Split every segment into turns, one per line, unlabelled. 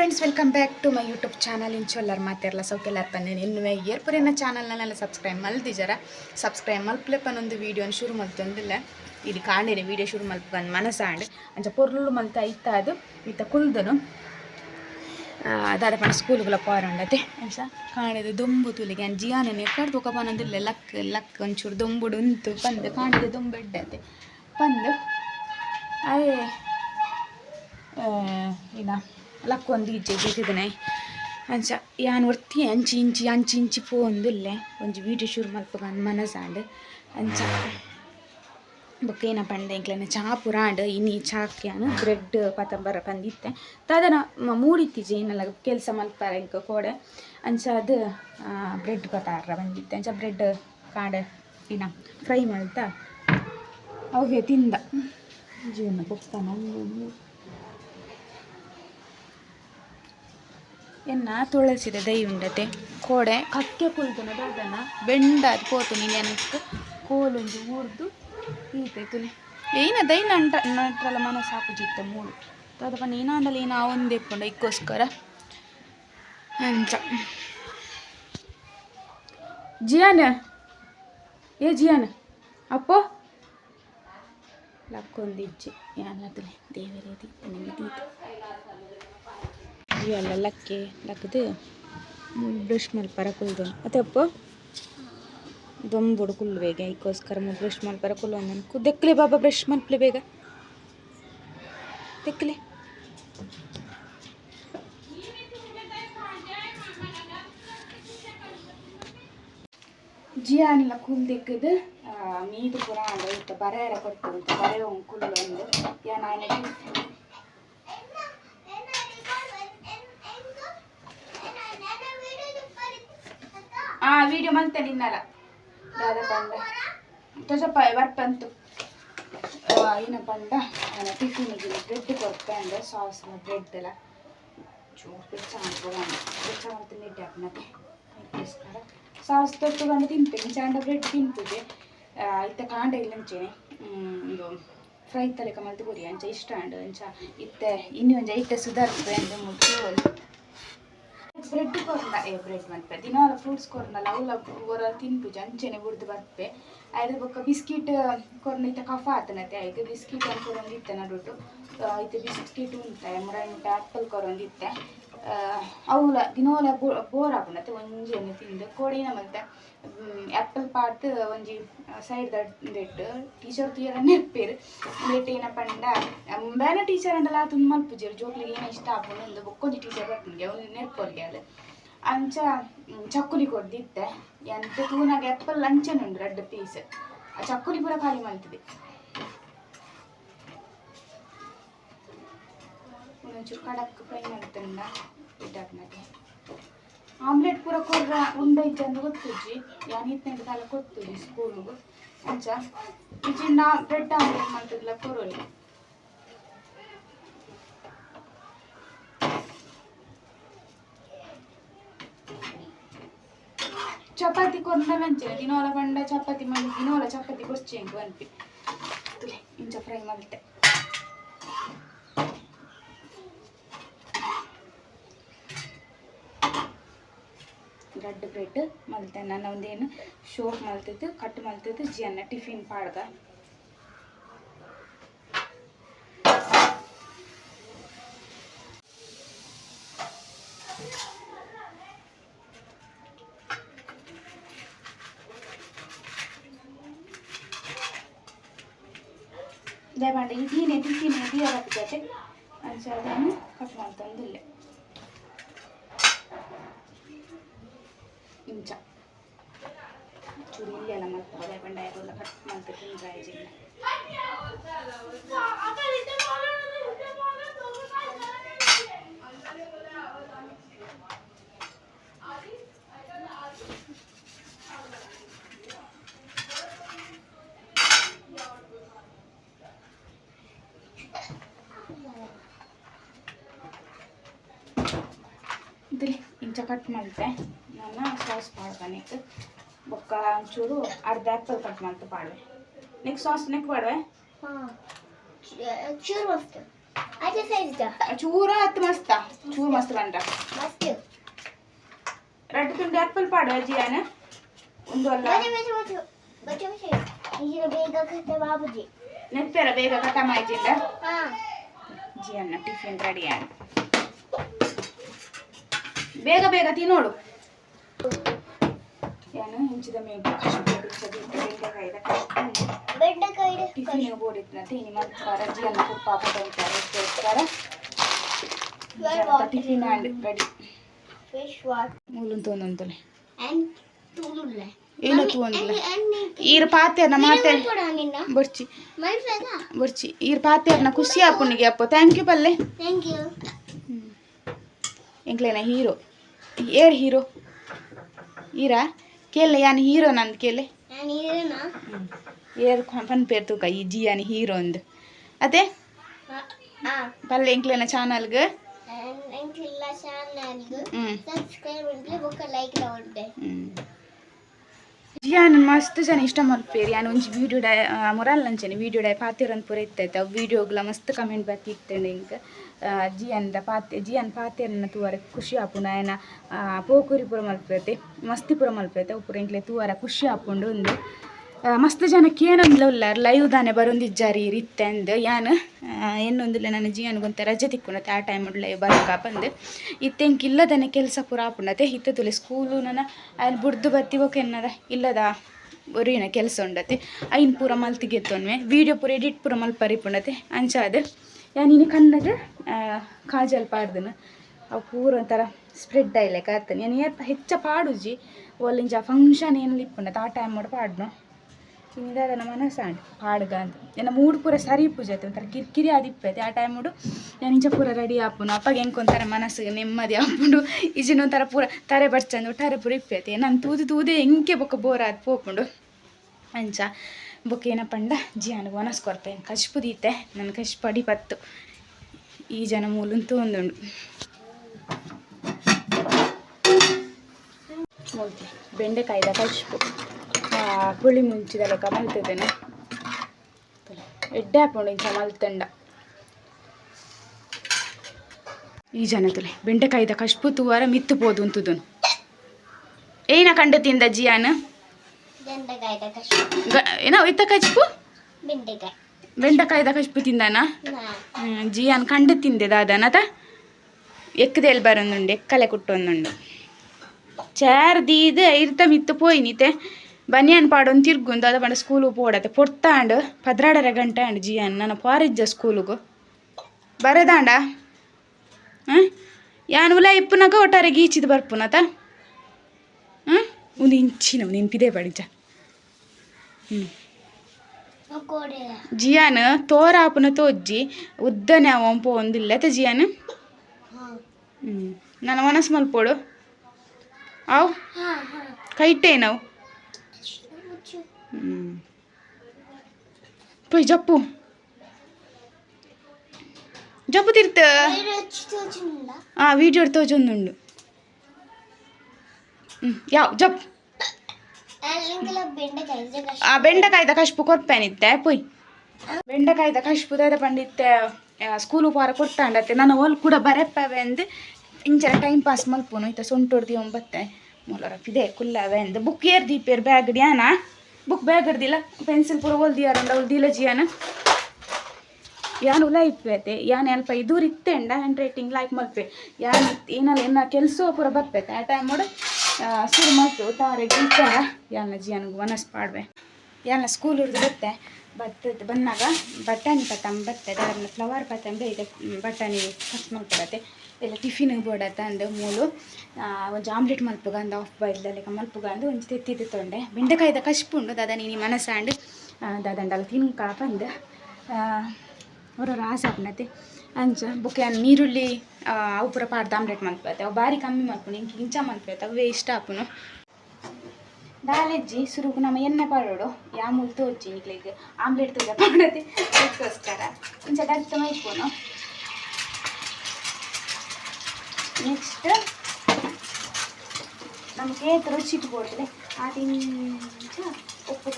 Friends welcome back to my YouTube channel ಇಂಚೊಲ್ಲರ್ ಮಾತೆಲ್ಲ ಸೌಕೆಲ್ಲರ್ ಬಂದೇನೆ ಇನ್ನು ಏರ್ಪುರಿನ ಚಾನಲ್ನಲ್ಲ ಸಬ್ಸ್ಕ್ರೈಬ್ ಮಲ್ದಿಜಾರ ಸಬ್ಸ್ಕ್ರೈಬ್ ಮಲ್ಪಲೆಪ್ಪನೊಂದು ವೀಡಿಯೋನ ಶುರು ಮಲ್ತೊಂದಿಲ್ಲ ಇಲ್ಲಿ ಕಾಣಿರಿ ವೀಡಿಯೋ ಶುರು ಮಲ್ಪಂದು ಮನಸ್ಸಾಂಡ್. ಅಂಚ ಪೊರ್ಲು ಮಲ್ತ ಐತ ಅದು, ಇತ್ತ ಕುಲ್ದನು. ದಾದ ಪಂಡ ಸ್ಕೂಲ್ಗಳ ಪಾರಂಡತೆ. ಅಂಚ ಕಾಣಿದ ದೊಂಬು ತುಲಿಗೆ ಅಂಚ ಜಿಯಾನೇ ಕಡ್ದು ಬಂದಿಲ್ಲ ಲಕ್ ಲಕ್ ಒಂಚೂರು ದೊಂಬುಡು ಉಂತು ಬಂದು ಕಾಣಿದ ದೊಂಬೆಡ್ಡತೆ ಬಂದು ಅದೇ ಇನ್ನ ಲಕ್ಕೊಂದು ಈಚೆ ಜಿತಿದನೆ ಅಂಚ, ಯಾನ್ ಒರ್ತಿ ಅಂಚಿ ಇಂಚಿ ಅಂಚಿ ಇಂಚಿ ಪೋಂದುಲ್ಲೆ ಒಂಜಿ ವೀಡಿಯೋ ಶುರು ಮಲ್ಪಗಂದು ಮನಸಾಂಡ್ ಅಂಚ, ಬೊಕ್ಕ ಏನ ಪಂಡೆ ಎಂಕ್ಲೆನ ಚಾ ಪುರಾಂಡ್ ಇನಿ ಚಾಕ್ಯಾನು ಬ್ರೆಡ್ ಪತಂಬರ ಪಂದಿತ್ತೆ ತದನ ಮೂಡಿತ್ತೀಜೆ ಏನಲ್ಲ, ಕೆಲಸ ಮಲ್ಪಾರ ಇಂಕ ಕೋಡೆ. ಅಂಚ ಅದು ಬ್ರೆಡ್ ಪತಾರ ಬಂದಿತ್ತೆ ಅಂಚ ಬ್ರೆಡ್ ಕಾಂಡ ಇನ್ನ ಫ್ರೈ ಮಾಡ್ತಾ ಅವೇ ತಿಂದ. ಜೀವನ ಪುಸ್ತನ ಎನ್ನ ತುಳಸಿದ ದೈ ಉಂಡತೆ ಕೋಡೆ ಕಕ್ಕೆ ಕುಲ್ತುನ ದಾದನ ಬೆಂಡ ಅದು ನೀನು ನೀನೆನಕ್ಕೆ ಕೋಲೊಂದು ಊರ್ದು ಈತೆ ಏನ ದೈ ನಂಟ ನಟ್ರಲ್ಲ ಮನ ಹಾಕುಜಿತ್ತ ಮೂಡು ನೀನು ಅಂದಲ್ಲ ಏನು ಆ ಒಂದೇ ಇಕ್ಕೋಸ್ಕರ. ಅಂತ ಜಿಯಾನ? ಏ ಜಿಯಾನ? ಅಪ್ಪೋ? ಲಕ್ಕೊಂದಿಜ್ಜಿ ಯಾನದುಲೆ ದೇವರೇದಿ ನಿಮಗೆ ದೀತು. ಇವೆಲ್ಲ ಲಕ್ಕೆ ಲಕ್ಕದು ಬ್ರಷ್ ಮಲ್ಪರ ಕುಲ್ದು ಮತ್ತೆ ಅಪ್ಪ? ದೊಂಬುಡು ಕುಲ್ಲು ಬೇಗ, ಈಗೋಸ್ಕರ ಬ್ರಷ್ ಮಲ್ಪರ ಕುಲ್ಲು ಅಂದನು ದೆಕ್ಲೆ ಬಾಬಾ ಬ್ರಷ್ ಮಲ್ಪಲೆ ಬೇಗ. ದೆಕ್ಲೆ ಜಿಯಾನಿಲ್ಲ ಕುಲ್ ದೆಕ್ಕದು ಮೀದು ಪುರ ಅಂಡ ಇತ್ತ ಬರೆಯರ ಕೊಟ್ಟು ಬರೆ ಒಂದು ಕುಲ್ಲು ಒಂದು. ಯಾನ ಆ ವಿಡಿಯೋ ಮಲ್ತೆ ನಿನ್ನಲ್ಲ ದಾದ ಪಂಡ ತೊಜಪ್ಪ ಬರ್ಪಂತು ಏನ ಪಂಡ ನಾನು ಟಿಫಿನಿಗೆ ಬ್ರೆಡ್ ಕೊಡ್ಪಂಡ ಸಾಸ್ ಬ್ರೆಡ್ ಎಲ್ಲ ಚೂರು ಬೆಚ್ಚ ಮಾಡ್ಕೊಳ್ಳೋಣ ಬೆಚ್ಚ ಮಾಡ್ತು ನೆಟ್ಟಿ ಹಾಕ್ನತೆ ಅದಕ್ಕೋಸ್ಕರ ಸಾಸ್ ತೊಟ್ಟುಕೊಂಡು ತಿಂತೇನೆ ಚಾಂಡ ಬ್ರೆಡ್ ತಿಂತಿದ್ದೆ ಇತ್ತ ಕಾಂಡ ಇಲ್ಲಂಚೇನೆ ಇದು ಫ್ರೈ ತಲೆಕ ಮಲ್ತು ಕೊರಿ ಅಂಚ ಇಷ್ಟ ಅಂಡು ಅಂಚ ಇತ್ತೆ ಇನ್ನು ಒಂಚ ಇತ್ತೆ ಸುಧಾರಿಸ್ತೆ ಅಂದ್ರೆ ಮುಚ್ಚು ಬ್ರೆಡ್ ಕೊರ್ನ, ಏ ಬ್ರೆಡ್ ಮಲ್ಪೆ ದಿನಾಲ ಫ್ರೂಟ್ಸ್ ಕೊರ್ನಲ್ಲ ಲವ್ ಒರ ತಿನ್ಪುಜ ಅಂಚೆನೆ ಬುಡ್ದು ಬರ್ಪೆ ಆಯ್ತು, ಬೊಕ್ಕ ಬಿಸ್ಕಿಟ್ ಕೊರ್ನ ಇತ್ತ ಕಫ ಆತನತೆ ಆಯ್ತು, ಬಿಸ್ಕಿಟ್ ಅಂತ ಕೊರೊಂದು ಇತ್ತೆ ನಡುಟು ಇತ್ತೆ ಬಿಸ್ಕಿಟ್ ಉಂಟೆ ಮುರ ಮುಟ್ಟ ಆ್ಯಪಲ್ ಕೊರೊಂದು ಅವಲ, ದಿನೋಲ ಬೋರ್ ಒಂಜಿ ಎಣ್ಣೆ ತಿಂದು ಕೋಡಿನ ಮತ್ತೆ ಆ್ಯಪಲ್ ಪಾಟ್ ಒಂಜಿ ಸೈಡ್ ದೆಟ್ ಟೀಚರ್ ತುಯರ ನೆರ್ಪೇರು ನೆಟ್ ಏನ ಪಂಡ ಬೇರೆ ಟೀಚರ್ ಅಂಡಲ್ಲ ತುಂಬ ಮಲ್ಪುಜೇರು ಜೋಕ್ಲಿಗೆ ಏನ ಇಷ್ಟ ಆಪುಂಡು ಒಂದು ಬೊಕ್ಕೊಂಜಿ ಟೀಚರ್ ಬರ್ಪುನ್ಗೆ ಅವ್ನು ನೆರ್ಪೊಲ್ಗೆ ಅದು. ಅಂಚ ಚಕ್ಕುಲಿ ಕೊಡ್ದಿತ್ತೆ. ಎಂತ, ತೂನಾಗ ಆ್ಯಪಲ್ ಉಂಡು ರೆಡ್ ಪೀಸ್ ಆ, ಚಕ್ಕುಲಿ ಪೂರ ಖಾಲಿ ಮಲ್ತದೆ ಒಂಚೂರು ಕಡಕ್ ಫ್ರೈ ಮಾಡ್ತಂಡ ಇಟ್ಟಾಕ್ನಗೆ ಆಮ್ಲೆಟ್ ಪೂರ ಕೊರ್ರ ಉಂಡೈತೆ ಅಂತ ಗೊತ್ತುಜ್ಜಿ ಯಾನ್ ಇತ್ತಂಡ ಕಾಲ ಗೊತ್ತುಜಿ ಸ್ಕೂಲ್ಗು ಅಂಚ ಇಜಿಂಡ ಬ್ರೆಡ್ ಆಮ್ಲೆಟ್ ಮಾಡ್ತಿದ್ಲ ಕೊರೋಲಿ ಚಪಾತಿ ಕೊರ್ನ ರಂಚನೆ ದಿನೋಲ ಬಂಡ ಚಪಾತಿ ಮಾಡಿ ದಿನೋಲ ಚಪಾತಿ ಕೊರ್ಚೆಂಕು ಅನ್ಪಿ ತುಲೆ ಇಂಚ ಫ್ರೈ ಮಾಡಿಟ್ಟೆ ರೆಡ್ ಬ್ರೆಡ್ ಮಲ್ತೆ ನಾನು ಒಂದೇನು ಶೋಕ್ ಮಲ್ತಿದ್ದು ಕಟ್ ಮಲ್ತಿದ್ದು ಜಿಯನ್ನ ಟಿಫಿನ್ ಪಾಡ್ಗ ದಯಮಾಡಿ ಇದೀನೆ ತಿಂತೀನಿ ಇದೀಯ ಜೊತೆ ಅಂಚ ಅದನ್ನು ಕಟ್ ಮಾಡ್ತಂದಿಲ್ಲ ಇಂಚ. ಚೂರು ಇಲ್ಲಿ ಮತ್ತೆ ಮಾಡ್ತಾರೆ ಬಂಡ ಎಲ್ಲ ಕಟ್ ಮಾಡ್ತಾ ತಿಂದ್ರೆ ಇಂಚ ಕಟ್ ಮಾಡಿದೆ ನಾನು ಸಾಸ್ ಮಾಡ್ಕೊನಿಕ್ಕೆ ಬೊಕ್ಕ ಒಂಚೂರು ಅರ್ಧ ಆ್ಯಪಲ್ ಕಟ್ ಮಾಡ್ತು ಪಾಡ್ವೆ ನೆಕ್ಸ್ಟ್ ಸಾಸ್ ನೆಕ್ ಪಾಡ್ವೆ
ಹಾಂ ಚೂರು ಮಸ್ತ್ ಅದೇ ಸೈಜ್
ಚೂರ ಹತ್ತು ಮಸ್ತ ಚೂರು ಮಸ್ತ್ ಬಂಡ
ಮಸ್ತ್
ರಡ್ಡು ತುಂಡು ಆಪಲ್ ಪಾಡು ಅಜ್ಜಿಯಾನ ಒಂದು ಅಲ್ಲ
ಬಚ್ಚ ಬಚ್ಚ ಬಚ್ಚ ಬಚ್ಚ ಬಚ್ಚ ಈಗ ಬೇಗ ಕತೆ ಬಾಬುಜಿ
ನೆಪ್ಪೆರ ಬೇಗ ಕಟ ಮಾಯ್ಜಿಂದ
ಹಾ
ಜಿಯನ್ನ ಟಿಫಿನ್ ರೆಡಿ ಆಗ ಬೇಗ ಬೇಗ ತಿನ್ನೋಳು ಏನು ಹೆಂಚಿದ
ಮೇಲೆ
ಟಿಫಿನ್ ಮತ್ತೆ ಜಿಯನ್ನ ತುಪ್ಪ ಪಡ್ತಾರೆ ಟಿಫಿನ್ ಆಂಡ್ ರೆಡಿ
ಅಂಡ್ ತೂನುಲ್ಲ
ಏನೋ ತೊಂದಿಲ್ಲ ಈರ್ ಪಾತೆರ್ನ ಮಾತೆ ಬರ್ಚಿ. ಬರ್ಚಿ. ಈರ್ ಪಾತೆರ್ನ ಖುಷಿ ಅಪ್ಪ. ಥ್ಯಾಂಕ್ ಯು ಪಲ್ಲೆ. ಎಂಕ್ಲೇನ ಹೀರೋ. ಏರ್ ಹೀರೋ? ಈರಾ ಕೇಳ ಯಾನ್ ಹೀರೋ ನಂದು ಕೇಳೆ
ನಾನು ಇದನ್ನ
ಏರ್ ಪನ್ ಪೇರ್ ತೂಕ ಈ ಜಿ ಯಾನ್ ಹೀರೋ ಅಂದು. ಅದೇ
ಹಾ
ಪಲ್ಲೆ ಎಂಕ್ಲೇನ ಚಾನಲ್ಗೆ?
ಅಂಕಿಲ್ಲ ಚಾನಲ್ಗೆ
ಹ್ಞೂ
ಸಬ್ಸ್ಕ್ರೈಬ್ ಮಾಡ್ಲಿ ಬುಕ್ಕ ಲೈಕ್ ನೋಡ್ದೆ
ಜಿಯಾನ್ ಮಸ್ತ್ ಜನ ಇಷ್ಟ ಮಲ್ಪೇರಿ ಯಾನ್ ಒಂಜಿ ವೀಡಿಯೋ ಡೈ ಮೊರಲ್ ಅಂಚನೆ ವೀಡಿಯೋ ಡೈ ಪಾತೆರನ್ ಪೂರ ಇತ್ತೈತೆ ಅವು ವೀಡಿಯೋಗ್ಲ ಮಸ್ತ್ ಕಮೆಂಟ್ ಬರ್ತಿ ಇತ್ತೇನೆ ಇಂಕ ಜಿಯನ್ದ ಪಾತೆ ಜಿಯನ್ ಪಾತೆರನ್ನ ತೂವರ ಖುಷಿ ಆಪುಂಡು ಆಯನ ಪೋಕುರಿ ಪೂರ ಮಲ್ಪೇತೆ ಮಸ್ತಿ ಪೂರ ಮಲ್ಪೇತೆ ಅವು ಪೂರ ಇಂಕ್ಲೆ ತೂವರ ಖುಷಿ ಆಪುಂಡು ಆ, ಮಸ್ತ್ ಜನಕ್ಕೆ ಕೇನೊಂದಿಲ್ಲ ಉಲ್ಲ ಲೈವ್ ದಾನೆ ಬರೊಂದಿಜ್ಜಾರಿ ಅಂದ್, ಯಾನ್ ಎನ್ನೊಂದಿಲ್ಲ ನನ್ನ ಜೀವನಗೊಂತ ರಜೆ ತಿಕ್ಕುಣತೆ ಆ ಟೈಮ್ ಲೈವ್ ಬರಕ ಬಂದು. ಇತ್ತೆಂಕ್ ಇಲ್ಲದನೆ ಕೆಲಸ ಪೂರ ಆಪುಂಡತೆ. ಇತ್ತ ತುಲೆ ಸ್ಕೂಲು ನನ್ನ ಅಲ್ಲಿ ಬುಡ್ದು ಬತ್ತಿ ಏನದ ಇಲ್ಲದ? ಒರಿನ ಕೆಲಸ ಉಂಡತೆ. ಐನ್ ಪೂರ ಮಲ್ತಿಗೆತ್ತೊನ್ವೆ ವಿಡಿಯೋ ಪೂರ ಎಡಿಟ್ ಪೂರ ಮಲ್ಪರಿಪುಂಡತೆ ಅಂಚಾದ ಯಾನಿನ ಕಣ್ಣಗೆ ಕಾಜಲ್ ಪಾಡ್ದನು. ಅವು ಪೂರ ಒಂಥರ ಸ್ಪ್ರೆಡ್ ಆಯ್ಲೆ ಕಾರ್ತನೆ ನಾನು ಏರ್ಪ ಹೆಚ್ಚ ಪಾಡುಜಿ. ಒಲ್ಲಿಂಜ ಫಂಕ್ಷನ್ ಏನಲ್ಲಿ ಲಿಪ್ಪುಂಡತೆ ಆ ಟೈಮ್ ಮಾಡಿ ಪಾಡ್ನು. ಇನ್ನಿದಾದ ನಮ್ಮ ಮನಸ್ಸಾಂಡ್ ಪಾಡ್ಗ ಅಂತ. ನನ್ನ ಮೂಡ್ ಪೂರ ಸರಿ ಪೂಜೈತೆ ಒಂಥರ ಕಿರಿಕಿರಿ ಆದಿಪ್ಪೈತೆ ಆ ಟೈಮ್ ಮುಡು ನಾನು ಇಂಚ ಪೂರ ರೆಡಿ ಆಪುನು. ಅಪ್ಪಗೆ ಹೆಂಗೆ ಮನಸ್ಸಿಗೆ ನೆಮ್ಮದಿ ಆಪುಂಡು ಈಜಿನ ಒಂಥರ ಪೂರ ತರೆ ಬರ್ಚಂದು ಒಟ್ಟಾರೆ ಪೂರ ಇಪ್ಪೈತೆ ನಾನು ತೂದು ತೂದೆ ಹೆಂಗೆ ಬೊಕ್ಕ ಬೋರ್ ಆದ್ ಪೋಪುಂಡು. ಅಂಚ, ಬೊಕ್ಕ ಏನಪ್ಪಂಡ ಜಿಯಾನಿಗೆ ಒನಸ್ ಕೊರ್ಪೆ ಕಶ್ಪುದೀತೆ ನನ್ನ ಕಶ್ಪಡಿ ಪತ್ತು. ಈ ಜನ ಮೂಲಂತೂ ಒಂದುಂಡು ಮೂಲ್ತಿ ಬೆಂಡೆಕಾಯ್ದ ಕಶ್ಪು ಆ, ಪುಳಿ ಮುಂಚಿದ ಲೆಕ್ಕ ಮಲ್ತಿದ್ದೇನೆ ಎಡ್ಡೆ ಹಾಕೊಂಡು ಇಂಚ ಮಲ್ತಂಡ ಈ ಜನದಲ್ಲಿ ಬೆಂಡೆಕಾಯ್ದ ಕಶ್ಪು ತೂವಾರ ಮಿತ್ತು ಪೋದು ಅಂತದನು. ಏನ ಕಂಡು ತಿಂದ ಜಿಯಾನ್? ಏನ ಇತ್ತ ಕಶ್ಪು?
ಬೆಂಡೆಕಾಯಿ.
ಬೆಂಡೆಕಾಯ್ದ ಕಶ್ಪು ತಿಂದಾನ? ಜಿಯಾನ್ ಕಂಡು ತಿಂದೆ ದಾದನತ ಎಕ್ಕದೆಲ್ ಬರೊಂದುಂಡು ಎಕ್ಕಲೆ ಕುಟ್ಟೊಂದುಂಡು. ಚಾರ್ದೀದ್ ಇರ್ತ ಮಿತ್ತು ಪೋಯ್ನಿತೆ. ಬನಿಯನ್ ಪಾಡೊಂದು ತಿರ್ಗುಂದು ಅದ ಪಂಡ ಸ್ಕೂಲು ಪೋಡತೆ ಪೊರ್ತಾಂಡ್ ಪದ್ರಾಡರ ಗಂಟೆ ಅಂಡ್ ಜಿಯಾನ್ ನನ್ನ ಪಾರಿಜ್ಜ ಸ್ಕೂಲುಗು ಬರದಾಂಡ? ಹಾಂ ಯಾನ್ ಉಲ ಇಪ್ಪುನಗ ಒಟ್ಟಾರೆ ಗೀಚಿದ್ ಬರ್ಪುನತ? ಹಾಂ ಒಂದು ಇಂಚಿನ ಒಂದು ಇಂಪಿದೆ ಬಡಿಜ ಹ್ಞೂ ಜಿಯಾನ್ ತೋರಾಪುನ ತೋಜ್ಜಿ, ಉದ್ದನೆ ಅವ ಒಂಪು ಒಂದಿಲ್ಲ ತ ಜಿಯಾನ್? ಹ್ಞೂ ನನ್ನ ಮನಸ್ಸು ಮಲ್ಪೋಡು. ಅವು?
ಹಾ ಹಾ
ಕೈಟೇ ನಾವು
ಮುಚ್ಚು
ಹ್ಞೂ ಪೊಯ್ ಜಪ್ಪು ಜಪ್ಪು ತಿರ್ತ
ಬೇರೆ ಹಚ್ಚಿ ತೋಚಿಲ್ಲ
ಆ ವಿಡಿಯೋ ತೋಜೊಂದುಂಡು ಹ್ಞೂ ಯಾವ ಜಪ್
ಅಲ್ಲಿಂಗೆಲ್ಲ ಯ ಕಷ್ಟ
ಆ, ಬೆಂಡಕಾಯ್ದ ಕಶ್ಪು ಕೊರ್ಪೇನಿತ್ತೆ ಪೊಯ್ ಬೆಂಡೆಕಾಯ್ದ ಕಶ್ಪು ದಾದ ಪಂಡಿತ್ತೆ ಸ್ಕೂಲು ಪಾರ ಕೊಡ್ತಾಂಡತ್ತೆ ನಾನು ಒಲ್ ಕೂಡ ಬರೆಪ್ಪವೆ ಅಂದ್ ಇಂಚರ ಟೈಮ್ ಪಾಸ್ ಮಲ್ಪುನು. ಇತ್ತ ಸೊಂಟೊಡ್ದಿ ಒಂಬತ್ತೆ. ಮೊಲರಪ್ಪಿದೆ, ಕುಲ್ಲವೆ ಅಂದ್. ಬುಕ್ ಏರ್ ದೀಪೇರ್ ಬ್ಯಾಗ್ ಡ್ಯಾನ ಬುಕ್ ಬ್ಯಾಗ್ ಹಿಡ್ದಿಲ್ಲ ಪೆನ್ಸಿಲ್ ಪೂರ ಒಲ್ದಿಯಾರಂಡ ಹೊಲ್ದಿಲ್ಲ ಜಿಯಾನ. ಯಾನ್ ಉಲ ಇಪ್ಪೈತೆ, ಯಾನ್ ಅಲ್ಪ ಇದೂರ್ ಇತ್ತೆಂಡ ಹ್ಯಾಂಡ್ ರೈಟಿಂಗ್ ಲೈಕ್ ಮಲ್ಪೆ. ಯಾನ್ ಏನಲ್ಲ ಏನ ಕೆಲಸ ಪೂರ ಬರ್ಪೈತೆ. ಆ ಟೈಮ್ ನೋಡಿ ಸುರು ಮಾಡ್ತು ತಾರೆ ಟೀಚರ ಯಾನ ಜಿಯಾನಿಗೆ ಮನಸ್ಸು ಪಾಡ್ವೆ. ಯಾನ ಸ್ಕೂಲ್ ಹಿಡ್ದು ಬತ್ತೆ, ಬತ್ತದ ಬಂದಾಗ ಬಟಾಣಿ ಪತಂಬ ಬರ್ತದೆ ಅದನ್ನ ಫ್ಲವರ್ ಪತಂಬೆ ಇದೆ, ಬಟಾಣಿ ಕಟ್ ಮಾಡ್ಕೊಡತ್ತೆ ಎಲ್ಲ ಟಿಫಿನ್ ಬೋಡತ್ತ ಅಂದೆ ಮೂಲು ಒಂಜಿ ಆಮ್ಲೆಟ್ ಮಲ್ಪುಗ ಅಂದ ಆಫ್ ಬಾಯ್ಲ್ದಲ್ಲಿಕ ಮಲ್ಪುಗ ಅಂದು ಒಂಜಿ ತೆತ್ತಿದ್ದು ತೊಂಡೆ. ಬೆಂಡೆಕಾಯ್ದ ಕಷ್ಪುಂಡು ದಾದ ನೀನು ಮನಸ್ಸಾಂಡು ದಾದಂಡಲ್ಲ ಅಂದ ಬಂದು ಅವ್ರವ್ರ ಆಸೆ ಆಗ್ನತೆ ಅಂಚ, ಬೊಕ್ಕೆ ನೀರುಳ್ಳಿ ಅವು ಪೂರ ಪಾಡ್ದು ಆಮ್ಲೆಟ್ ಮಲ್ಪತ್ತೆ. ಅವು ಬಾರಿ ಕಮ್ಮಿ ಮಲ್ಪುನು, ಹಿಂಗೆ ಇಂಚ ಮಲ್ಪತ್ತೆ, ಅವೇ ಇಷ್ಟ ಆಪುನು. ದಾಲೆಜ್ಜಿ, ಸುರುಗು ನಮ್ಮ ಎನ್ನ ಪಾಡೋಡು, ಯಾ ಮುಲ್ ತೋಜಿ ನಿಕ್ಲಿಗೆ. ಆಮ್ಲೆಟ್ ತೂಜ ಪಾಡದೆ ಅದಕ್ಕೋಸ್ಕರ. ಇಂಚ ಡತ್ತ ಮೈಪುನು ನೆಕ್ಸ್ಟ್ ನಮಗೆ ಏತ್ ರುಚಿ ಆ ಅದಿಂಚ ಉಪ್ಪು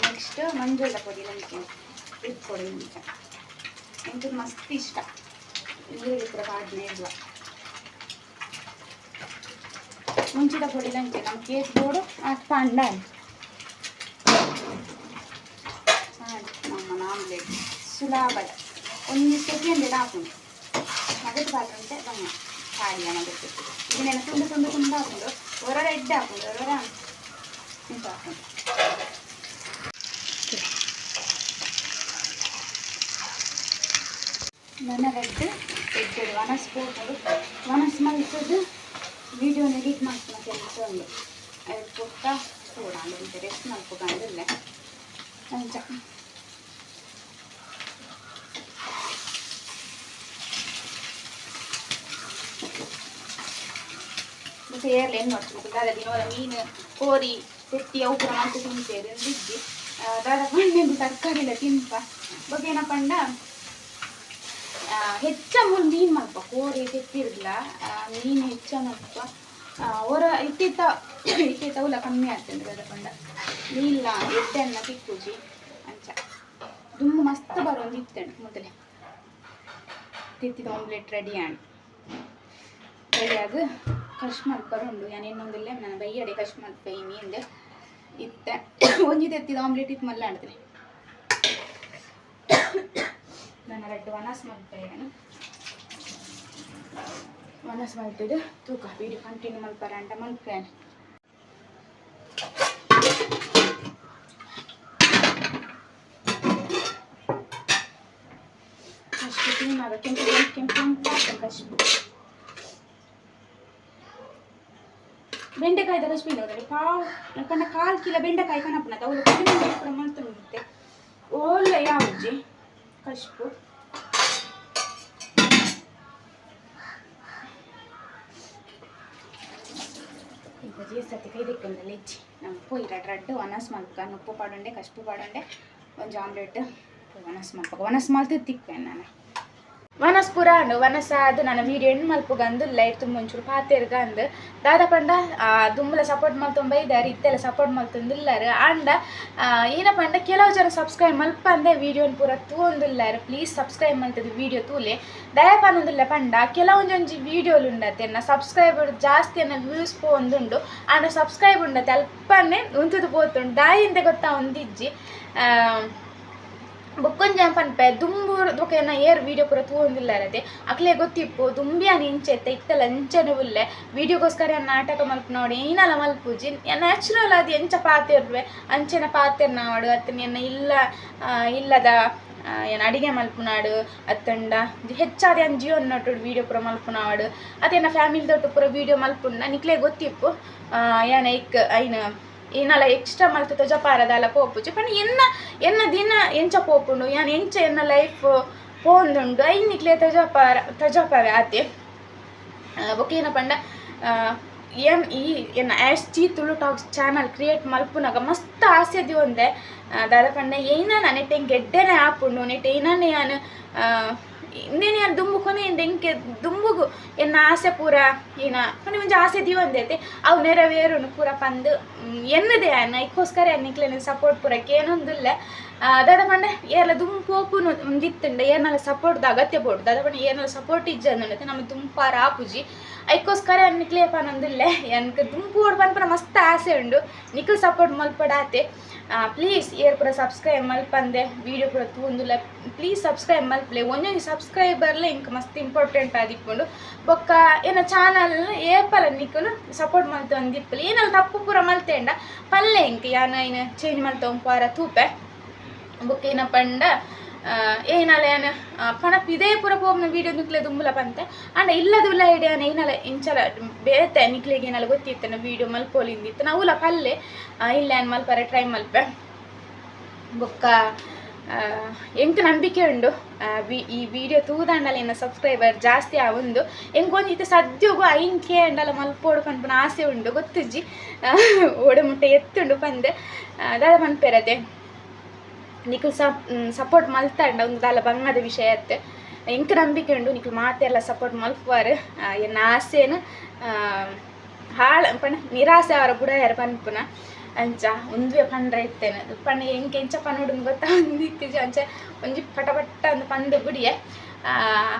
ನೆಕ್ಸ್ಟ್ ಮಂಜುಳ ಪೊಡಿ ಉಪ್ಪು ಕೊಡಿ ಮುಂಚ ಎಂಟು ಮಸ್ತ್ ಇಷ್ಟ. ಇಲ್ಲಿ ಇದ್ರೆ ಪಾಡ್ನೆ ಇಲ್ವ ಮುಂಚಿದ ಪೊಡಿ ನಂಗೆ ನಮ್ಮ ಕೇಕ್ ಬೋರ್ಡು ಅದು ಪಂಡ സുലാബല ഒന്ന് സെക്കൻഡ് ഇടാക്കും നഗത്ത് പാത്രത്തെ വാങ്ങാം കാടിയാണ് അതൊക്കെ ഇതിനെ തുണ്ട് തുണ്ട് തുണ്ടാക്കുമ്പോൾ ഓരോ റെഡ് ആക്കുമ്പോൾ ഓരോ ഇതാക്കും ನನ್ನ റെഡ് ಎಡ್ ಒಣಸ್ ಪೋಟರು ಒಣಸ್ വീഡിയോ ವೀಡಿಯೋನ ಎಡಿಟ್ ಮಾಡ್ಕೊಂಡು ಒಂದು ಪುಟ್ಟ ಸೋಡ ಅಂದ್ರೆ ರೆಸ್ಟ್ ಮಾಡ್ಕೊಂಡು ಸೇರ್ಲಿ ಏನು ಮಾಡ್ತೀವಿ ದಾದ ದಿನವರ ಮೀನು, ಕೋರಿ ತೆತ್ತಿ ಅವು ಅಂತ ತಿಂತೇವೆ ಅಂದಿದ್ದಿ ದಾದ ಪಂಡಿಂದು ತರಕಾರಿ ಎಲ್ಲ ತಿಂಪ ಬಗ್ಗೆ ಏನಪ್ಪ ಅಂಡ ಹೆಚ್ಚ ಮೀನು ಮಲ್ಪ ಕೋರಿ ತೆತ್ತಿರಲಿಲ್ಲ ಮೀನು ಹೆಚ್ಚ ಮಲ್ಪ ಇಟ್ಟಿತ್ತ ಇಟ್ಟಿತ್ತ ಉಲ್ಲ ಕಮ್ಮಿ ಆಗ್ತದೆ ದಾದ ಪಂಡ ನೀಲ್ಲ ಎಡ್ಡೆನ್ನ ತಿಕ್ಕುಜಿ ಅಂಚ. ತುಂಬ ಮಸ್ತ್ ಬರೋದು ಇತ್ತಂಡು ಮೊದಲೇ. ತಿತ್ತಿದ ಆಮ್ಲೆಟ್ ರೆಡಿ ಆಂಡ್ ರೆಡಿಯಾಗ ಕಶ್ ಮಲ್ಪರುಂಡು ನಾನು ಇನ್ನೊಂದಿಲ್ಲ ನನ್ನ ಬೈಯಡೆ ಕಶ್ ಮಲ್ಪೈ ಮೀಂದ ಇತ್ತ. ಒಂಜಿ ಎತ್ತಿದ ಆಮ್ಲೆಟ್ ಇತ್ತು ಮಲ್ಲ ಆಡ್ತೀನಿ. ನಾನು ರೆಡ್ ವನಸ್ ಮಾಡ್ತೀನಿ ನಾನು ವನಸ್ ಮಲ್ಪಿದ್ದು ತೂಕ. ಬೀಡಿ ಕಂಟಿನ್ಯೂ ಮಲ್ಪರ ಅಂಟ ಮಲ್ಪೇನೆ ಅಷ್ಟು ಕ್ಲೀನ್ ಕೆಂಪು ಕೆಂಪು ಕೆಂಪು ಅಷ್ಟು ಬೆಂಡೆಕಾಯ್ದ ಕಶ್ಮೀರ ನೋಡ್ರಿ ಪಾವು ಕಣ್ಣ ಕಾಲ್ ಕಿಲ ಬೆಂಡೆಕಾಯಿ ಕನಪನದ ಅವಳು ಕಡಿಮೆ ಕೂಡ ಮಾಡ್ತಾ ಒಳ್ಳೆ ಯಾವ್ಜಿ ಕಶ್ಪು. ಈಗ ಜೀಸತಿ ಕೈ ದಿಕ್ಕಂದಲ್ಲಿ ಇಚ್ಚಿ ನಮ್ಮ ಪೋಯಿ ರಡ್ ರಡ್ಡು ವನಸ್ ಮಲ್ಕ. ಉಪ್ಪು ಪಾಡುಂಡೆ, ಕಶ್ಪು ಪಾಡುಂಡೆ, ಒಂದು ಆಮ್ಲೆಟ್ ವನಸ್ ಮಲ್ಪಗ ವನಸ್ ಮಲ್ತು ತಿಕ್ಕೆ ನಾನು. ವನಸ್ ಪುರ ಅಂಡು ವನಸ ಅದು ನನ್ನ ವೀಡಿಯೋ ಹೆಣ್ಣು ಮಲ್ಪುಗಂದು ಲೈಟ್ ತುಂಬ ಒಂಚೂರು ಪಾತೆರ್ಗ ಅಂದು ದಾದ ಪಂಡ ದುಂಬಲ ಸಪೋರ್ಟ್ ಮಲ್ತೊಂಬ ಇದ್ದಾರೆ ಇತ್ತೆಲ್ಲ ಸಪೋರ್ಟ್ ಮಲ್ತೊಂದಿಲ್ಲಾರು ಆಂಡ ಏನ ಪಂಡ, ಕೆಲವು ಜನ ಸಬ್ಸ್ಕ್ರೈಬ್ ಮಲ್ಪ ಅಂದೆ ವೀಡಿಯೋನ ಪೂರ ತೂಂದಿಲ್ಲಾರು ಪ್ಲೀಸ್ ಸಬ್ಸ್ಕ್ರೈಬ್ ಮಲ್ತದ ವೀಡಿಯೋ ತೂಲೆ. ದಯ ಪನ್ನೊಂದಿಲ್ಲ ಪಂಡ ಕೆಲವೊಂದೊಂಜಿ ವೀಡಿಯೋಲು ಉಂಡತೆ ಎನ್ನ ಸಬ್ಸ್ಕ್ರೈಬರ್ ಜಾಸ್ತಿ ಅನ್ನ ವ್ಯೂಸ್ ಪೋಂದುಂಡು ಆಂಡ ಸಬ್ಸ್ಕ್ರೈಬ್ ಉಂಡತೆ ಅಲ್ಪನೆ ಉಂತದು ಪೋತುಂಡು. ದಾಯಿಂದ ಗೊತ್ತಾ ಒಂದಿಜ್ಜಿ. ಬೊಕ್ಕೊಂಜ ಪನ್ಪೆ, ದುಂಬು ಬೊಕೆನ ಏರ್ ವಿಡಿಯೋ ಪೂರ ತೂವೊಂದಿಲ್ಲ ಅದೇ ಅಕ್ಲೆ ಗೊತ್ತಿಪ್ಪು ದುಂಬಿ ದುಂಬಿಯಾನ ಇಂಚೆತ್ತ ಇತ್ತಲ್ಲ ಇಂಚನೆ ಉಲ್ಲೆ ವೀಡಿಯೋಗೋಸ್ಕರ ನಾಟಕ ಮಲ್ಪ ನೋಡಿ ಏನಲ್ಲ ಮಲ್ಪುಜಿ ನ್ಯಾಚುರಲ್ ಅದು ಎಂಚ ಪಾತೆರ್ವೆ ಅಂಚೆನ ಪಾತೆರ್ ನಾಡು ಅತ್ತನ ಎನ್ನ ಇಲ್ಲ ಇಲ್ಲದ ಏನು ಅಡಿಗೆ ಮಲ್ಪುನಾಡು ಅತ್ತಂಡ. ಹೆಚ್ಚಾದ ಏನು ಜೀವನ ನೋಟು ವೀಡಿಯೋ ಪೂರ ಮಲ್ಪುನಾಡು ಅದೇನ ಫ್ಯಾಮಿಲಿ ದೊಟ್ಟು ಪೂರ ವೀಡಿಯೋ ಮಲ್ಪುಂಡ ನಿಕ್ಲೆ ಗೊತ್ತಿಪ್ಪು. ಏನ ಇಕ್ ಐನ ಏನಲ್ಲ ಎಕ್ಸ್ಟ್ರಾ ಮಲ್ತು ತಜಪಾರದಲ್ಲ ಪೋಪುಜಿ ಪಂಡ ಎನ್ನ ಎನ್ನ ದಿನ ಎಂಚ ಪೋಪುಂಡು ಯಾನ್ ಎಂಚ ಎನ್ನ ಲೈಫ್ ಪೋಂದುಂಡು ಪಾರ ತಜಪಾರ ತಜಪಾವೆ ಆತೆ. ಏನಪ್ಪ ಪಂಡ ಏನ್ ಈ ಎನ್ನ ಆ್ಯಶ್ ಚೀ ತುಳು ಟಾಕ್ಸ್ ಚಾನಲ್ ಕ್ರಿಯೇಟ್ ಮಲ್ಪುನಾಗ ಮಸ್ತ್ ಆಸೆದಿ ಒಂದೆ. ದಾದ ಪಂಡ ಏನ ನೆಟ್ಟೆ ಗೆಡ್ಡೆನೆ ಆಪುಂಡು ನೆಟ್ಟೆ ಏನೇ ಯಾನು ಅಲ್ಲಿ ದುಂಬು ಕೊನೆ ಇಂಕೆ ದುಂಬುಗು ಎನ್ನ ಆಸೆ ಪೂರ, ಏನ ಕೊನೆ ಮುಂಚೆ ಆಸೆ ದಿವಂದೈತೆ ಅವು ನೆರವೇರುನು ಪೂರ ಪಂದು ಎನ್ನದೇ ಅನ್ನ, ಇಕ್ಕೋಸ್ಕರ ಎನ್ನಿಕ್ಲೆ ಸಪೋರ್ಟ್ ಪೂರಕ್ಕೆ ಏನೊಂದಿಲ್ಲ. ದಾದ ಪಂಡ ಏರ್ಲ ದುಂಬು ಪೋಪುನು ಒಂದಿತ್ತುಂಡ, ಏನಲ್ಲ ಸಪೋರ್ಟ್ ಅಗತ್ಯ ಬೋಡು ದಾದ ಪಂಡ ಏನಲ್ಲ ಸಪೋರ್ಟ್ ಇಜ್ಜಂದೈತೆ ನಮ್ಮ ದುಂಪಾರ ಆಪುಜಿ ಐಕೋಸ್ಕರ ನಿಕ್ಲೆ ಪನೊಂದಿಲ್ಲ ಎನ್ಕ ದುಂಪು ಪರ ಮಸ್ತ್ ಆಸೆ ಉಂಡು. ನಿಕ್ಲು ಸಪೋರ್ಟ್ ಮಲ್ಪಡಾತೆ. ಪ್ಲೀಸ್ ಏರ್ ಪೂರ ಸಬ್ಸ್ಕ್ರೈಬ್ ಮಲ್ಪಂದೆ. ವಿಡಿಯೋ ಪೂರ ತೂಂದುಲ್ಲ. Please subscribe ಮಲ್ಪಲೆ. ಒಂದೊಂದು ಸಬ್ಸ್ಕ್ರೈಬರ್ಲೆ ಇಂಕ ಮಸ್ತ್ ಇಂಪಾರ್ಟೆಂಟ್ ಆದಿಪ್ಪುಂಡು. ಬೊಕ್ಕ ಏನ ಚಾನಲ್ ಏಪಲ ನಿಕ್ಕಲು ಸಪೋರ್ಟ್ ಮಲ್ತು ಅಂದಿಪ್ಪಲಿ ಏನಲ್ಲ ತಪ್ಪು ಪೂರ ಮಲ್ತೇಂಡ. ಪಲ್ಲೆ ಇಂಕ, ಯಾನ ಏನು ಚೇಂಜ್ ಮಲ್ತೋ ಪಾರ ತೂಪೆ. ಬೊಕ್ಕ ಏನ ಪಂಡ ಆ, ಏನಲ್ಲ ಏನ ಆ, ಇದೇ ಪೂರ ಪೋಮ್ನ ವೀಡಿಯೋ ನಿಕ್ಲೆ ದುಂಬುಲ ಪಂತೆ. ಅಂಡ ಇಲ್ಲದುಲ್ಲ ಐಡಿಯಾನ ಏನಲ್ಲ ಇಂಚಲ ಬೇತೆ ನಿಕ್ಲಿಗೆ ಏನಲ್ಲ ಗೊತ್ತಿತ್ತನ ವೀಡಿಯೋ ಮಲ್ಪೋಲಿಂದಿತ್ತು. ಉಲ ಪಲ್ಲೆ ಆ, ಇಲ್ಲ ಮಲ್ಪರೆ ಟ್ರೈ ಮಲ್ಪೆ. ಬೊಕ್ಕ ಆ, ಎಂಕ್ ನಂಬಿಕೆ ಉಂಡು. ಈ ವಿಡಿಯೋ ತೂದಂಡಲ ಇನ್ನು ಸಬ್ಸ್ಕ್ರೈಬರ್ ಜಾಸ್ತಿ ಆವೊಂದು. ಇತ್ತು ಸದ್ಯಗೂ ಐನ್ ಅಂಡಲ್ಲ ಅಂಡಲ ಮಲ್ಪೋಡು ಪನ್ಪನ ಆಸೆ ಉಂಡು. ಓಡೆ ಓಡಮುಟ್ಟೆ ಎತ್ತುಂಡು ಪಂದೆ. ದಾದ ಪನ್ಪೆರದೆ ನಿಖಲ್ ಸಪ್ ಸಪೋರ್ಟ್ ಮಲ್ತಂಡ ಒಂದು ದಾಲ ಬಂಗದ ವಿಷಯ ಅತ್ತೆ. ಎಂಕ್ ನಂಬಿಕೆ ಉಂಡು ನಿಕ್ಲು ಮಾತೆಲ್ಲ ಸಪೋರ್ಟ್ ಮಲ್ಪುವಾರು. ಎನ್ನ ಆಸೆನು ಹಾಳ, ಪಣ, ನಿರಾಸೆ ಅವರ ಬುಡ ಯಾರು ಪನ್ಪುನ. ಅಂಚ, ಒಂದುವೆ ಪಂಡ್ರೆ ಇತ್ತೇನೆ. ಪಂಡ ಎಂಕೆ ಎಂಚ ಪನ್ನೋಡು ಗೊತ್ತಾ? ಒಂದಿತ್ತು ಅಂಚ ಒಂಜಿ ಪಟ ಪಟ್ಟ ಅಂದ್ ಪಂದು ಬಿಡಿಯೆ.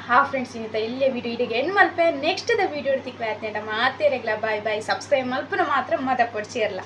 ಹಾ ಫ್ರೆಂಡ್ಸ್ ಇನ್ನಿತ ಇಲ್ಲೇ ವಿಡಿಯೋ ಇಡಿಗೆ. ಎನ್ ಮಲ್ಪೆ? ನೆಕ್ಸ್ಟ್ ದ ವಿಡಿಯೋ ತಿಕ್ಕ ಮಾತೇರೆಗ್ಲ ಬಾಯ್ ಬಾಯ್ ಸಬ್ಸ್ಕ್ರೈಬ್ ಮಲ್ಪುನ ಮಾತ್ರ ಮದ ಕೊಡ್ಸಿರಲ್ಲ